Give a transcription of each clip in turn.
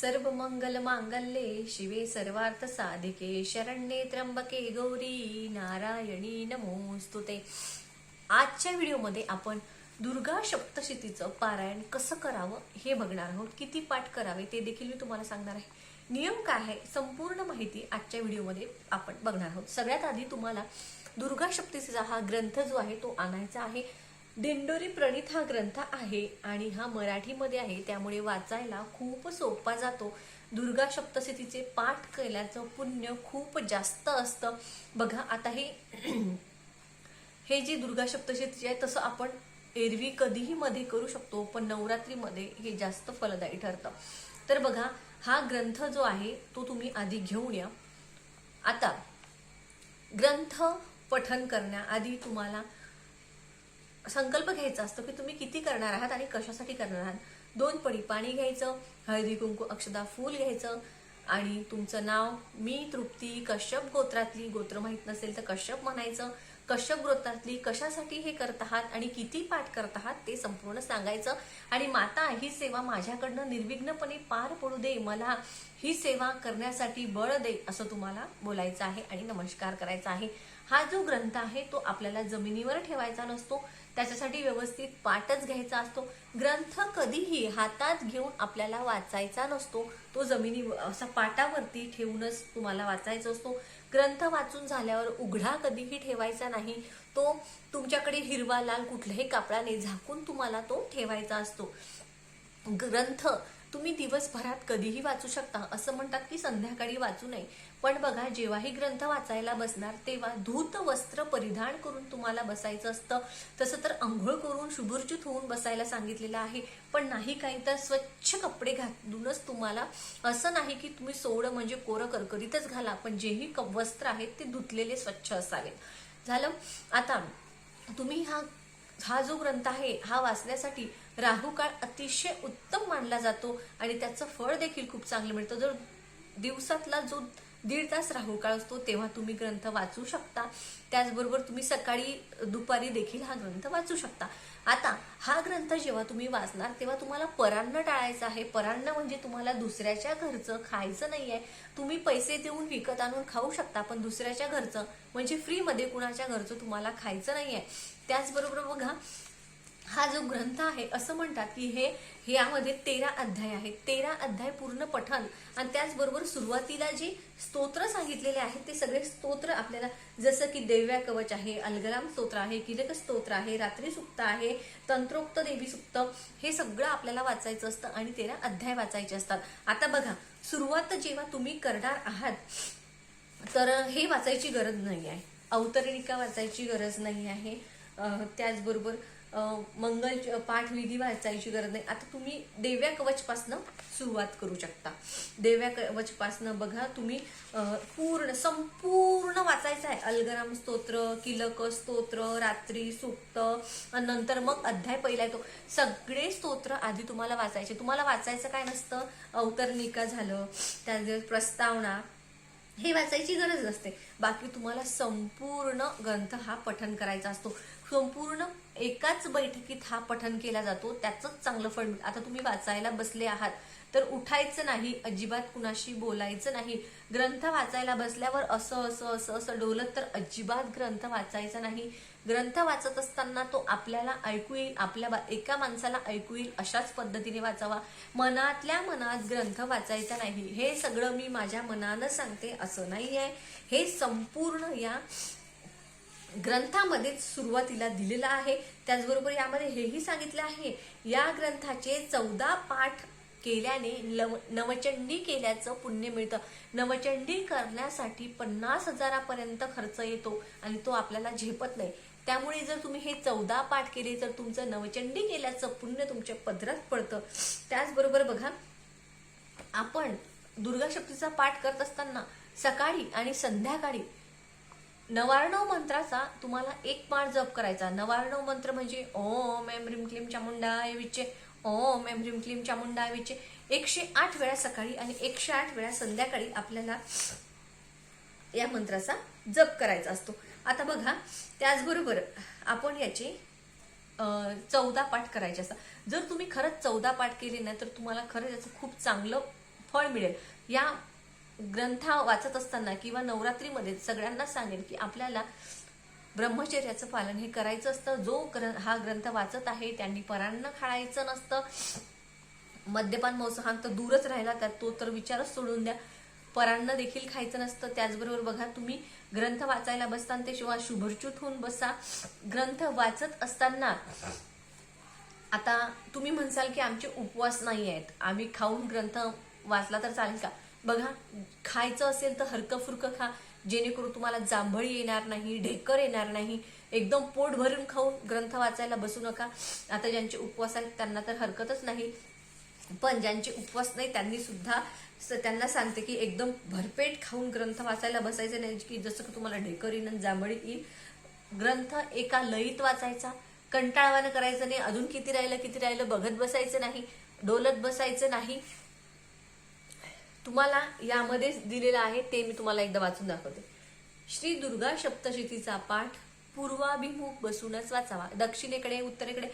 सर्व मंगल मांगल्ये शिवे सर्वार्थ साधिके शरण्ये त्र्यंबके गौरी नारायणी नमोस्तुते आजच्या व्हिडिओमध्ये आपण दुर्गा सप्तशतीचं पारायण कसं करावं हे बघणार आहोत. किती पाठ करावे ते देखील मी तुम्हाला सांगणार आहे. नियम काय आहे संपूर्ण माहिती आजच्या व्हिडिओमध्ये आपण बघणार आहोत. सगळ्यात आधी तुम्हाला दुर्गा सप्तशतीचा हा ग्रंथ जो आहे तो आणायचा आहे. दिंडोरी प्रणित हा ग्रंथ आहे आणि हा मराठीमध्ये आहे. त्यामुळे वाचायला खूप सोपा जातो. दुर्गा सप्तशतीचे पाठ केल्याचं पुण्य खूप जास्त असतं. बघा आता हे हे जे दुर्गा सप्तशती आहे तसं आपण एरवी कधीही मध्ये करू शकतो पण नवरात्रीमध्ये हे जास्त फलदायी ठरतं. तर बघा हा ग्रंथ जो आहे तो तुम्ही आधी घेऊन या. आता ग्रंथ पठन करण्याआधी तुम्हाला संकल्प घ्यायचा असतो की तुम्ही किती करणार आहात आणि कशासाठी करणार आहात. दोन पडी पाणी घ्यायचं हळदी कुंकू अक्षदा फूल घ्यायचं आणि तुमचं नाव मी तृप्ती कश्यप गोत्रातली गोत्र माहीत नसेल तर कश्यप म्हणायचं. कश्यप गोत्रातली कशासाठी हे करत आहात आणि किती पाठ करत आहात ते संपूर्ण सांगायचं. आणि माता ही सेवा माझ्याकडनं निर्विघ्नपणे पार पडू दे. मला ही सेवा करण्यासाठी बळ दे असं तुम्हाला बोलायचं आहे आणि नमस्कार करायचा आहे. हा जो ग्रंथ आहे तो आपल्याला जमिनीवर ठेवायचा नसतो त्याच्यासाठी व्यवस्थित पाठच घ्यायचा असतो. ग्रंथ कधीही हातात घेऊन आपल्याला वाचायचा नसतो तो जमिनी असा पाटावरती ठेवूनच तुम्हाला वाचायचा असतो. ग्रंथ वाचून झाल्यावर उघडा कधीही ठेवायचा नाही तो तुमच्याकडे हिरवा लाल कुठल्याही कापडाने झाकून तुम्हाला तो ठेवायचा असतो. ग्रंथ तुम्ही दिवसभरात कधीही वाचू शकता असं म्हणतात की संध्याकाळी वाचू नये. पण बघा जेव्हाही ग्रंथ वाचायला बसणार तेव्हा धूत वस्त्र परिधान करून तुम्हाला बसायचं असतं. तसं तर आंघोळ करून शुभुर्चित होऊन बसायला सांगितलेलं आहे. पण नाही काही तर स्वच्छ कपडे घालूनच तुम्हाला असं नाही की तुम्ही सोडं म्हणजे कोरं करकरीतच घाला पण जेही क- वस्त्र आहेत ते धुतलेले स्वच्छ असावेत. झालं? आता तुम्ही हा हा जो ग्रंथ आहे हा वाचण्यासाठी राहू काळ अतिशय उत्तम मानला जातो आणि त्याचं फळ देखील खूप चांगलं मिळतं. जर दिवसातला जो दीड तास राहू काळ असतो तेव्हा तुम्ही ग्रंथ वाचू शकता. त्याचबरोबर तुम्ही सकाळी दुपारी देखील हा ग्रंथ वाचू शकता. आता हा ग्रंथ जेव्हा तुम्ही वाचणार तेव्हा तुम्हाला परान्न टाळायचं आहे. परान्न म्हणजे तुम्हाला दुसऱ्याच्या घरचं खायचं नाहीये. तुम्ही पैसे देऊन विकत आणून खाऊ शकता पण दुसऱ्याच्या घरचं म्हणजे फ्रीमध्ये कुणाच्या घरचं तुम्हाला खायचं नाहीये. त्याचबरोबर बघा हा जो ग्रंथ आहे असं म्हणतात की हे यामध्ये तेरा अध्याय आहेत. तेरा अध्याय पूर्ण पठण आणि त्याचबरोबर सुरुवातीला जे स्तोत्र सांगितलेले आहेत ते सगळे स्तोत्र आपल्याला जसं की देव्या कवच आहे अलगराम स्तोत्र आहे किलक स्तोत्र आहे रात्री सुक्त आहे तंत्रोक्त देवी सुक्त हे सगळं आपल्याला वाचायचं असतं आणि तेरा अध्याय वाचायचे असतात. आता बघा सुरुवात जेव्हा तुम्ही करणार आहात तर हे वाचायची गरज नाही आहे. अवतरणिका वाचायची गरज नाही आहे. त्याचबरोबर मंगल पाठ विधी वाचायची गरज नाही. आता तुम्ही देव्या कवचपासनं सुरुवात करू शकता. देव्या कवचपासनं बघा तुम्ही पूर्ण संपूर्ण वाचायचं आहे. अलगराम स्तोत्र किलक स्तोत्र रात्री सुक्त नंतर मग अध्याय पहिला येतो. सगळे स्तोत्र आधी तुम्हाला वाचायचे. तुम्हाला वाचायचं काय नसतं? अवतरणिका झालं त्यानंतर प्रस्तावना. हे वाचायची गरज नसते. बाकी तुम्हाला संपूर्ण ग्रंथ हा पठन करायचा असतो. संपूर्ण एकाच बैठकीत हा पठन केला जातो. त्याचंच चांगलं फळ मिळतं आता तुम्ही वाचायला बसले आहात तर उठायचं नाही अजिबात कुणाशी बोलायचं नाही. ग्रंथ वाचायला बसल्यावर असं असं असं असं डोलत तर अजिबात ग्रंथ वाचायचा नाही. ग्रंथ वाचत असताना तो आपल्याला ऐकू येईल आपल्या बा- एका माणसाला ऐकू येईल अशाच पद्धतीने वाचावा. मनातल्या मनात ग्रंथ वाचायचा नाही. हे सगळं मी माझ्या मनानं सांगते असं नाही आहे हे संपूर्ण या ग्रंथामध्येच सुरुवातीला दिलेलं आहे. त्याचबरोबर यामध्ये हेही सांगितलं आहे या ग्रंथाचे चौदा पाठ केल्याने लव नवचंडी केल्याचं पुण्य मिळतं. नवचंडी करण्यासाठी पन्नास हजारापर्यंत खर्च येतो आणि तो आपल्याला झेपत नाही. त्यामुळे जर तुम्ही हे चौदा पाठ केले तर तुमचं नवचंडी केल्याचं पुण्य तुमच्या पदरात पडतं. त्याचबरोबर बघा आपण दुर्गा शक्तीचा पाठ करत असताना सकाळी आणि संध्याकाळी नवार्णव मंत्राचा तुम्हाला एक पाठ जप करायचा. नवार्णव मंत्र म्हणजे ओम एम ह्रीम क्लीम चामुंडाय विचे ओम एम ह्रीम क्लीम चामुंडाय विचे एकशे आठ वेळा सकाळी आणि एकशे आठ वेळा संध्याकाळी आपल्याला या मंत्राचा जप करायचा असतो. आता बघा त्याचबरोबर आपण याचे चौदा पाठ करायचे असतात. जर तुम्ही खरंच चौदा पाठ केले ना तर तुम्हाला खरंच याचं खूप चांगलं फळ मिळेल. या ग्रंथ वाचत असताना किंवा नवरात्रीमध्ये सगळ्यांना सांगेल की आपल्याला ब्रह्मचर्याचं पालन हे करायचं असतं. जो ग्रं हा ग्रंथ वाचत आहे त्यांनी परांना खायचं नसतं. मद्यपान मौसहान तर दूरच राहिला तर तो तर विचारच सोडून द्या. परांना देखील खायचं नसतं. त्याचबरोबर बघा तुम्ही ग्रंथ वाचायला बसता ते शिवाय शुभरच्युत होऊन बसा. ग्रंथ वाचत असताना आता तुम्ही म्हणसाल की आमचे उपवास नाही आहेत. आम्ही खाऊन ग्रंथ वाचला तर चालेल का? बघा खायचं असेल तर हरकं फुरकं खा. जेणेकरून तुम्हाला जांभळी येणार नाही ढेकर येणार नाही. एकदम पोट भरून खाऊन ग्रंथ वाचायला बसू नका. आता ज्यांचे उपवास आहेत त्यांना तर हरकतच नाही. पण ज्यांचे उपवास नाही त्यांनी सुद्धा स- त्यांना सांगते की एकदम भरपेट खाऊन ग्रंथ वाचायला बसायचं नाही. की जसं की तुम्हाला ढेकर येईल जांभळी येईल ग्रंथ एका लयीत वाचायचा. कंटाळवानं करायचं नाही. अजून किती राहिलं किती राहिलं बघत बसायचं नाही. डोलत बसायचं नाही. तुम्हाला यामध्ये दिलेलं आहे ते मी तुम्हाला एकदा वाचून दाखवते. श्री दुर्गा सप्तशतीचा पाठ पूर्वाभिमुख बसूनच वाचावा. दक्षिणेकडे उत्तरेकडे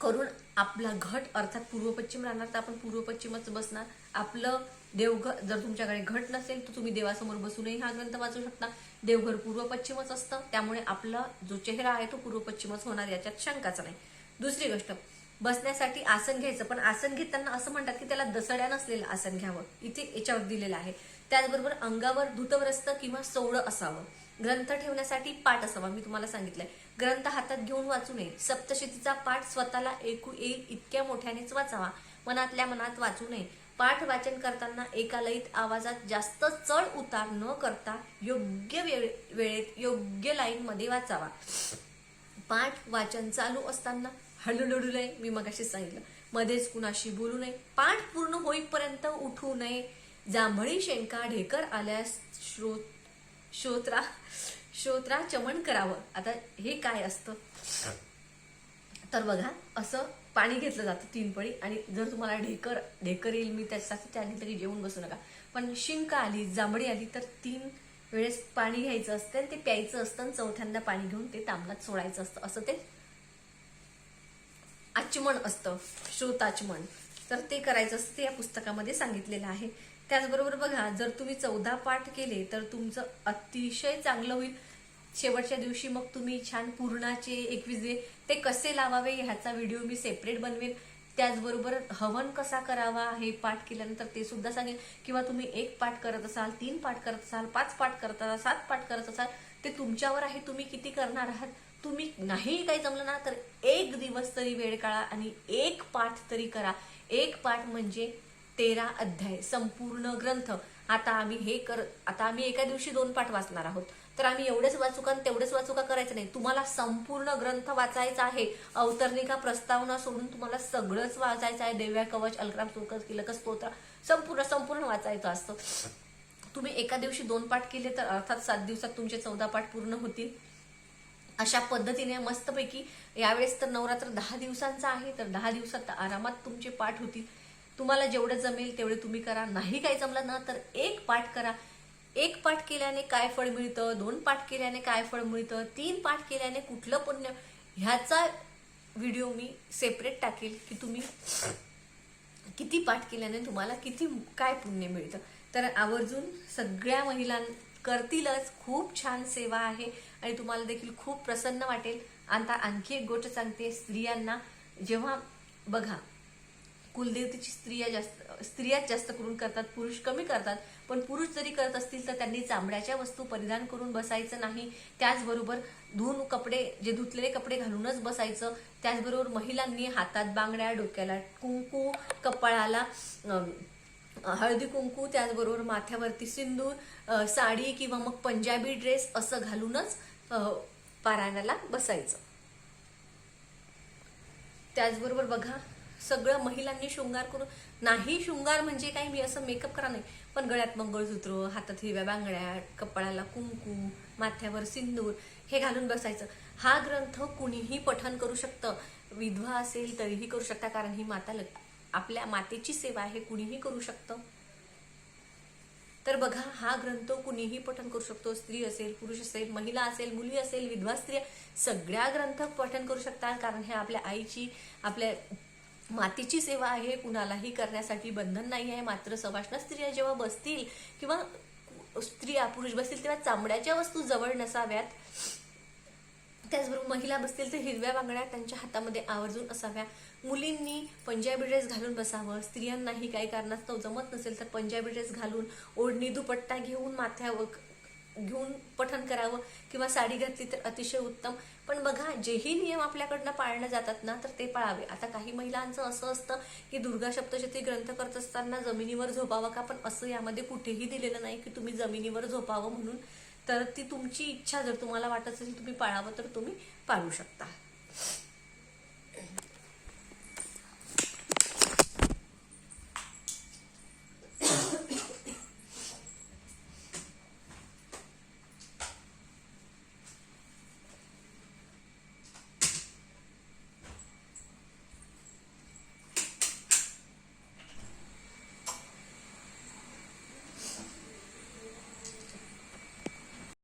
करून आपला घट अर्थात पूर्व पश्चिम राहणार तर आपण पूर्व पश्चिमच बसणार. आपलं देवघर जर तुमच्याकडे घट नसेल तर तुम्ही देवासमोर बसूनही हा ग्रंथ वाचू शकता. देवघर पूर्व पश्चिमच असतं त्यामुळे आपला जो चेहरा आहे तो पूर्व पश्चिमच होणार याच्यात शंकाच नाही. दुसरी गोष्ट बसण्यासाठी आसन घ्यायचं. पण आसन घेताना असं म्हणतात की त्याला दसड्या नसलेलं आसन घ्यावं. इथे याच्यावर दिलेलं आहे. त्याचबरोबर अंगावर धुतव्रस्त किंवा सोवळं असावं. ग्रंथ ठेवण्यासाठी पाठ असावा. मी तुम्हाला सांगितलंय. ग्रंथ हातात घेऊन वाचू नये. सप्तशतीचा पाठ स्वतःला ऐकू येईल इतक्या मोठ्यानेच वाचावा. मनातल्या मनात वाचू नये. पाठ वाचन करताना एका लयीत आवाजात जास्त चढ उतार न करता योग्य वेळेत योग्य लाईन मध्ये वाचावा. पाठ वाचन चालू असताना हळूहळू नये मी मगाशी सांगितलं. मध्येच कुणाशी बोलू नये पाठ पूर्ण होईपर्यंत उठू नये. जांभळी शेंका ढेकर आल्यास श्रोत श्रोत्रा श्रोत्रा चमन करावं. आता हे काय असतं? तर बघा असं पाणी घेतलं जातं तीन पळी. आणि जर तुम्हाला ढेकर ढेकर येईल मी त्याच्यासाठी सांगितलं की जेवून बसू नका. पण शिंक आली जांभळी आली तर तीन वेळेस पाणी घ्यायचं असतं आणि ते प्यायचं असतं आणि चौथ्यांदा पाणी घेऊन ते तांबलात सोडायचं असतं. असं ते आचमन असतं श्रोताचमन. तर ते करायचं असतं ते या पुस्तकामध्ये सांगितलेलं आहे. त्याचबरोबर बघा जर तुम्ही चौदा पाठ केले तर तुमचं अतिशय चांगलं होईल. शेवटच्या दिवशी मग तुम्ही छान पूर्णाचे एकवीस दिवे ते कसे लावावे ह्याचा व्हिडिओ मी सेपरेट बनवेल त्याचबरोबर हवन कसा करावा हे पाठ केल्यानंतर ते सुद्धा सांगेल. किंवा तुम्ही एक पाठ करत असाल तीन पाठ करत असाल पाच पाठ करत असाल सात पाठ करत असाल ते तुमच्यावर आहे. तुम्ही किती करणार आहात? तुम्ही नाही काही जमलं ना तर एक दिवस तरी वेळ काढा आणि एक पाठ तरी करा. एक पाठ म्हणजे तेरा अध्याय संपूर्ण ग्रंथ. आता आम्ही हे कर आता आम्ही एका दिवशी दोन पाठ वाचणार आहोत. तर आम्ही एवढेच वाचू का? तेवढेच वाचू का करायचं नाही? तुम्हाला संपूर्ण ग्रंथ वाचायचा आहे. अवतरणिका प्रस्तावना सोडून तुम्हाला सगळंच वाचायचं आहे. देव्या कवच अलग्राम सुकस किलक स्तोत्र संपूर्ण संपूर्ण वाचायचं असतं. तुम्ही एका दिवशी दोन पाठ केले तर अर्थात सात दिवसात तुमचे चौदा पाठ पूर्ण होतील. अशा पद्धतीने मस्तपैकी यावेळेस तर नवरात्र दहा दिवसांचा आहे. तर दहा दिवसात आरामात तुमचे पाठ होतील. तुम्हाला जेवढं जमेल तेवढे तुम्ही करा. नाही काही जमलं ना तर एक पाठ करा. एक पाठ केल्याने काय फळ मिळतं दोन पाठ केल्याने काय फळ मिळतं तीन पाठ केल्याने कुठलं पुण्य? ह्याचा व्हिडिओ मी सेपरेट टाकेल की तुम्ही किती पाठ केल्याने तुम्हाला किती काय पुण्य मिळतं. तर आवर्जून सगळ्या महिलां करतीलच खूप छान सेवा आहे आणि तुम्हाला देखील खूप प्रसन्न वाटेल. आता आणखी एक गोष्ट सांगते स्त्रियांना जेव्हा बघा कुलदेवतेची स्त्रिया जास्त स्त्रियाच जास्त करून करतात पुरुष कमी करतात. पण पुरुष जरी करत असतील तर त्यांनी चामड्याच्या वस्तू परिधान करून बसायचं नाही. त्याचबरोबर धुवून कपडे जे धुतलेले कपडे घालूनच बसायचं. त्याचबरोबर महिलांनी हातात बांगड्या डोक्याला कुंकू कपाळाला हळदी कुंकू त्याचबरोबर माथ्यावरती सिंदूर साडी किंवा मग पंजाबी ड्रेस असं घालूनच पारायणाला बसायचं. त्याचबरोबर बघा सगळं महिलांनी शृंगार करून नाही शृंगार म्हणजे काही मी असं मेकअप करा नाही. पण गळ्यात मंगळसूत्र हातात हिरव्या बांगड्या कपाळाला कुंकू माथ्यावर सिंदूर हे घालून बसायचं. हा ग्रंथ कुणीही पठन करू शकतं. विधवा असेल तरीही करू शकता कारण ही माता आपल्या मातेची सेवा आहे कुणीही करू शकतं. तर बघा हा ग्रंथ कुणीही पठन करू शकतो. स्त्री असेल पुरुष असेल महिला असेल मुली असेल विधवा स्त्रिया सगळ्या ग्रंथ पठन करू शकतात कारण हे आपल्या आईची आपल्या मातीची सेवा आहे कुणालाही करण्यासाठी बंधन नाही आहे मात्र सवाष्ण स्त्रिया जेव्हा बसतील किंवा स्त्रिया पुरुष बसतील तेव्हा चामड्याच्या वस्तू जवळ नसाव्यात. त्याचबरोबर महिला बसतील तर हिरव्या बांगड्या त्यांच्या हातामध्ये आवर्जून असाव्या. मुलींनी पंजाबी ड्रेस घालून बसावं. स्त्रियांनाही काही कारणास्तव जमत नसेल तर पंजाबी ड्रेस घालून ओढणी दुपट्टा घेऊन माथ्यावर घेऊन पठण करावं किंवा साडी घातली तर अतिशय उत्तम. पण बघा जेही नियम आपल्याकडनं पाळले जातात ना तर ते पाळावे. आता काही महिलांचं असं असतं की दुर्गा सप्तशती ग्रंथ करत असताना जमिनीवर झोपावं का? पण असं यामध्ये कुठेही दिलेलं नाही की तुम्ही जमिनीवर झोपावं म्हणून. तर ती तुमची इच्छा जर तुम्हाला वाटत असेल तुम्ही पाळावं तर तुम्ही पाळू शकता.